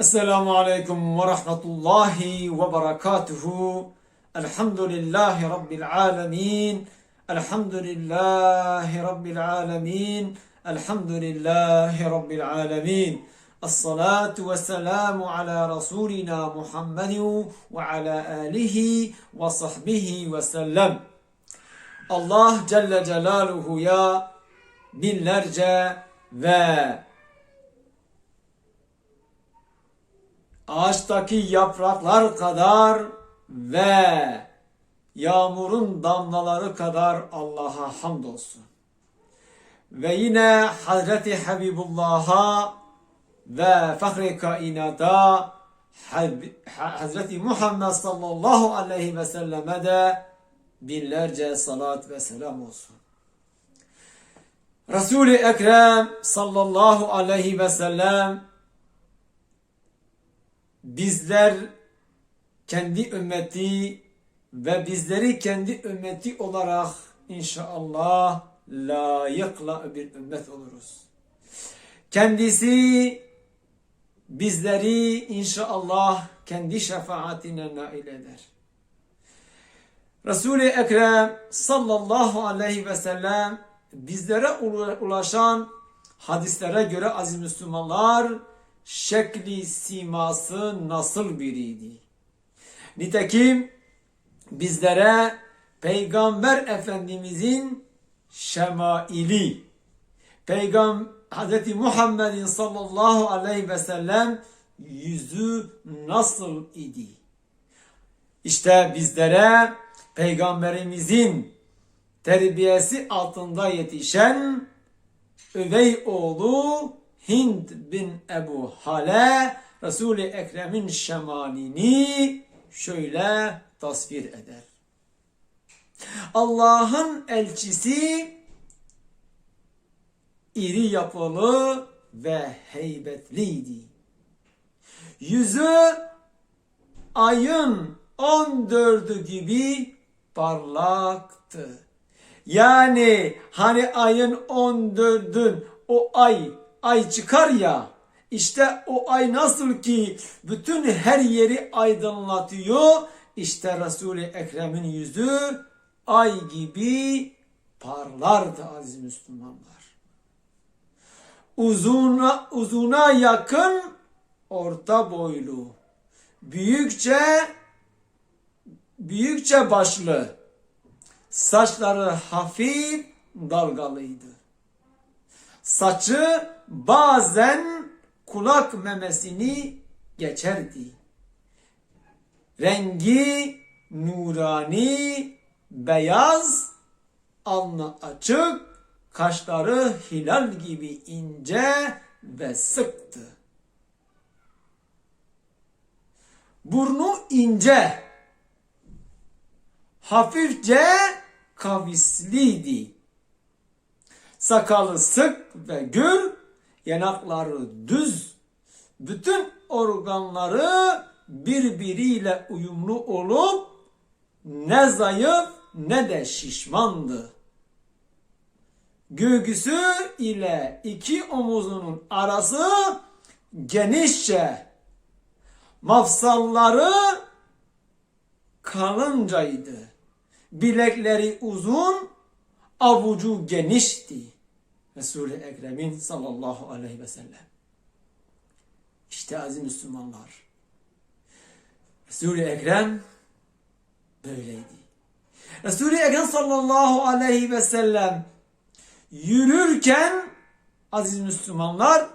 Esselamu Aleyküm ve Rahmetullahi ve Berekatuhu. Elhamdülillahi Rabbil Alemin. Elhamdülillahi Rabbil Alemin. Elhamdülillahi Rabbil Alemin. Esselatu ve selamu ala Resulina Muhammedin ve ala alihi ve sahbihi ve sellem. Allah Celle Celaluhu ya binlerce ve ağaçtaki yapraklar kadar ve yağmurun damlaları kadar Allah'a hamdolsun. Ve yine Hazreti Habibullah'a ve Fahri Kainat'a Hazreti Muhammed sallallahu aleyhi ve selleme de binlerce salat ve selam olsun. Resul-i Ekrem sallallahu aleyhi ve sellem bizler kendi ümmeti ve bizleri kendi ümmeti olarak inşallah layıkla bir ümmet oluruz. Kendisi bizleri inşallah kendi şefaatine nail eder. Resul-i Ekrem sallallahu aleyhi ve sellem bizlere ulaşan hadislere göre aziz Müslümanlar şekli siması nasıl biriydi? Nitekim bizlere Peygamber Efendimizin şemaili, Peygam Hz. Muhammedin sallallahu aleyhi ve sellem yüzü nasıl idi? İşte bizlere Peygamberimizin terbiyesi altında yetişen üvey oğlu Hind bin Ebu Hale Resul-i Ekrem'in şemalini şöyle tasvir eder. Allah'ın elçisi iri yapılı ve heybetliydi. Yüzü ayın 14'ü gibi parlaktı. Yani hani ayın 14'ün o ay ay çıkar ya işte o ay nasıl ki bütün her yeri aydınlatıyor işte Resul-i Ekrem'in yüzü ay gibi parlardı aziz Müslümanlar. Uzuna, uzuna yakın orta boylu, büyükçe büyükçe başlı, saçları hafif dalgalıydı. Saçı bazen kulak memesini geçerdi. Rengi nurani, beyaz, alnı açık, kaşları hilal gibi ince ve sıktı. Burnu ince, hafifçe kavisliydi. Sakalı sık ve gür, yanakları düz, bütün organları birbiriyle uyumlu olup ne zayıf ne de şişmandı. Göğüsü ile iki omuzunun arası genişçe, mafsalları kalıncaydı. Bilekleri uzun, avucu genişti. Resul-i Ekrem'in sallallahu aleyhi ve sellem. İşte aziz Müslümanlar. Resul-i Ekrem böyleydi. Resul-i Ekrem sallallahu aleyhi ve sellem yürürken aziz Müslümanlar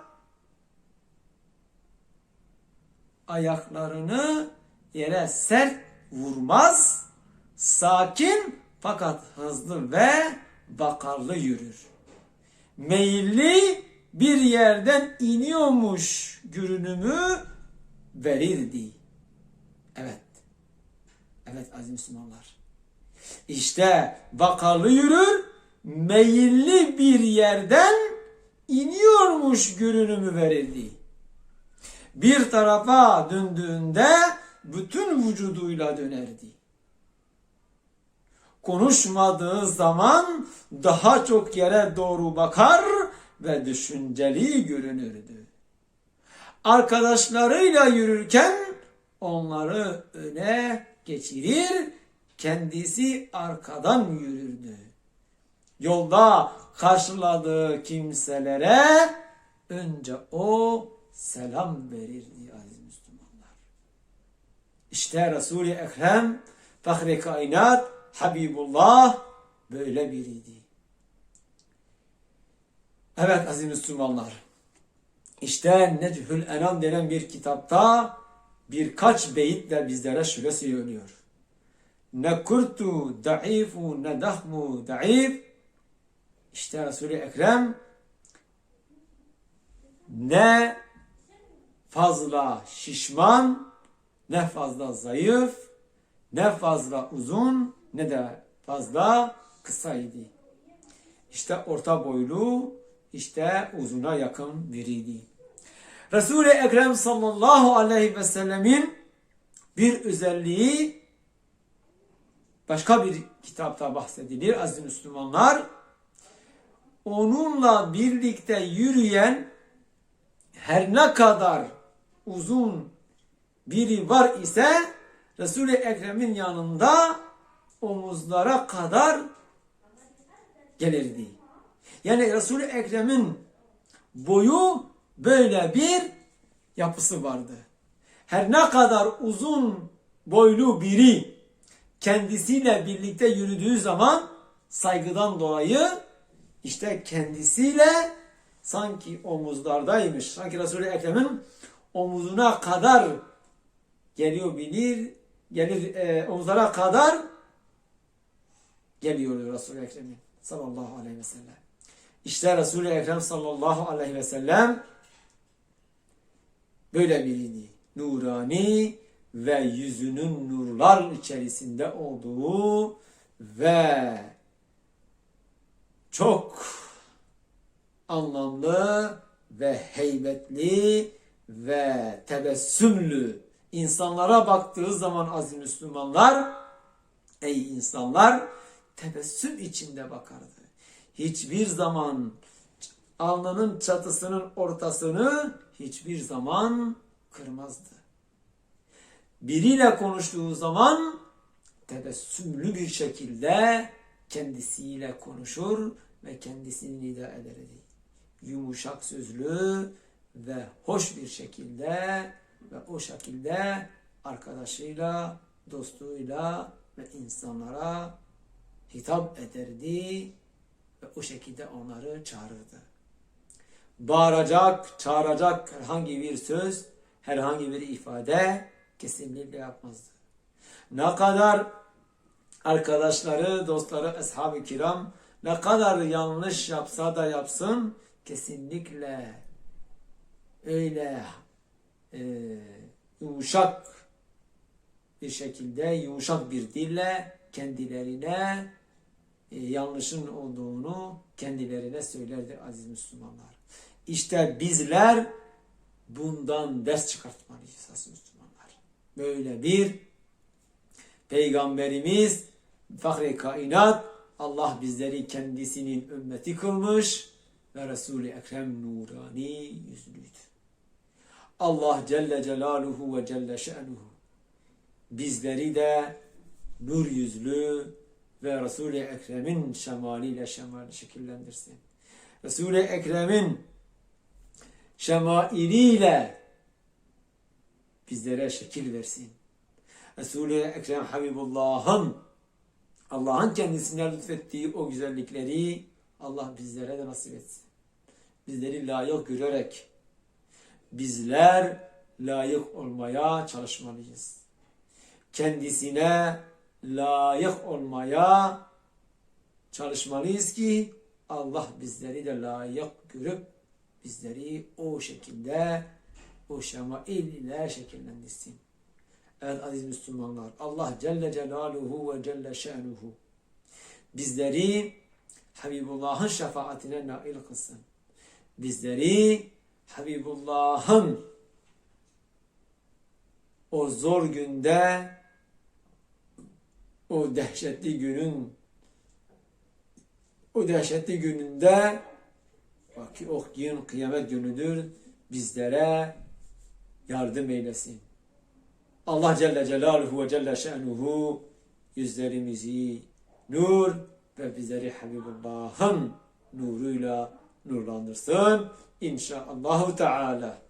ayaklarını yere sert vurmaz, sakin fakat hızlı ve bakarlı yürür. Meyilli bir yerden iniyormuş görünümü verirdi. Evet. Evet aziz Müslümanlar. İşte bakarlı yürür, meyilli bir yerden iniyormuş görünümü verirdi. Bir tarafa döndüğünde bütün vücuduyla dönerdi. Konuşmadığı zaman daha çok yere doğru bakar ve düşünceli görünürdü. arkadaşlarıyla yürürken onları öne geçirir, kendisi arkadan yürürdü. Yolda karşıladığı kimselere önce o selam verirdi aziz Müslümanlar. İşte Resul-i Ekrem, Fahri Kainat, Habibullah böyle biriydi. Evet aziz Müslümanlar. İşte Nechül Enam denen bir kitapta birkaç beyitle bizlere şöyle söylüyor. Ne kurtu da'ifu ne dahmu da'if. İşte Resul-i Ekrem ne fazla şişman, ne fazla zayıf, ne fazla uzun, ne de fazla kısaydı. İşte orta boylu, işte uzuna yakın biriydi. Resul-i Ekrem sallallahu aleyhi ve sellemin bir özelliği başka bir kitapta bahsedilir aziz Müslümanlar. Onunla birlikte yürüyen her ne kadar uzun biri var ise Resul-i Ekrem'in yanında omuzlara kadar gelirdi. Yani Resul-i Ekrem'in boyu böyle bir yapısı vardı. Her ne kadar uzun boylu biri kendisiyle birlikte yürüdüğü zaman saygıdan dolayı işte kendisiyle sanki omuzlardaymış. Sanki Resul-i Ekrem'in omuzuna kadar geliyor bilir, gelir e, omuzlara kadar geliyor Resul-i Ekrem'in sallallahu aleyhi ve sellem. İşte Resul-i Ekrem sallallahu aleyhi ve sellem böyle biriydi. Nurani ve yüzünün nurlar içerisinde olduğu ve çok anlamlı ve heybetli ve tebessümlü insanlara baktığı zaman aziz Müslümanlar ey insanlar tebessüm içinde bakardı. Hiçbir zaman alnının çatısının ortasını hiçbir zaman kırmazdı. Biriyle konuştuğu zaman tebessümlü bir şekilde kendisiyle konuşur ve kendisini nida ederdi. Yumuşak sözlü ve hoş bir şekilde ve o şekilde arkadaşıyla, dostuyla ve insanlara hitap ederdi ve o şekilde onları çağırırdı. Bağıracak, çağıracak herhangi bir söz, herhangi bir ifade kesinlikle yapmazdı. Ne kadar arkadaşları, dostları, ashab-ı kiram ne kadar yanlış yapsa da yapsın kesinlikle öyle e, yumuşak bir şekilde, yumuşak bir dille kendilerine yanlışın olduğunu kendilerine söylerdi aziz Müslümanlar. İşte bizler bundan ders çıkartmalıyız aziz Müslümanlar. Böyle bir Peygamberimiz Fahri Kainat Allah bizleri kendisinin ümmeti kılmış ve Resul-i Ekrem nurani yüzlüydü. Allah Celle Celaluhu ve Celle Şe'nuhu bizleri de nur yüzlü ve Resul-i Ekrem'in şemaliyle şemali şekillendirsin. Resul-i Ekrem'in şemailiyle bizlere şekil versin. Resul-i Ekrem Habibullah'ın Allah'ın kendisine lütfettiği o güzellikleri Allah bizlere de nasip etsin. Bizleri layık görerek bizler layık olmaya çalışmalıyız. Kendisine layık olmaya çalışmalıyız ki Allah bizleri de layık görüp bizleri o şekilde o şemail ile şekillendirsin. Evet aziz Müslümanlar Allah Celle Celaluhu ve Celle Şe'nuhu bizleri Habibullah'ın şefaatine nail kılsın. Bizleri Habibullah'ın o zor günde o dehşetli günün o dehşetli gününde ki o gün kıyamet günüdür bizlere yardım eylesin. Allah Celle Celaluhu ve Celle Şe'nuhu yüzlerimizi nur ve bizleri Habibullah'ın nuruyla nurlandırsın. İnşaallahu Teala.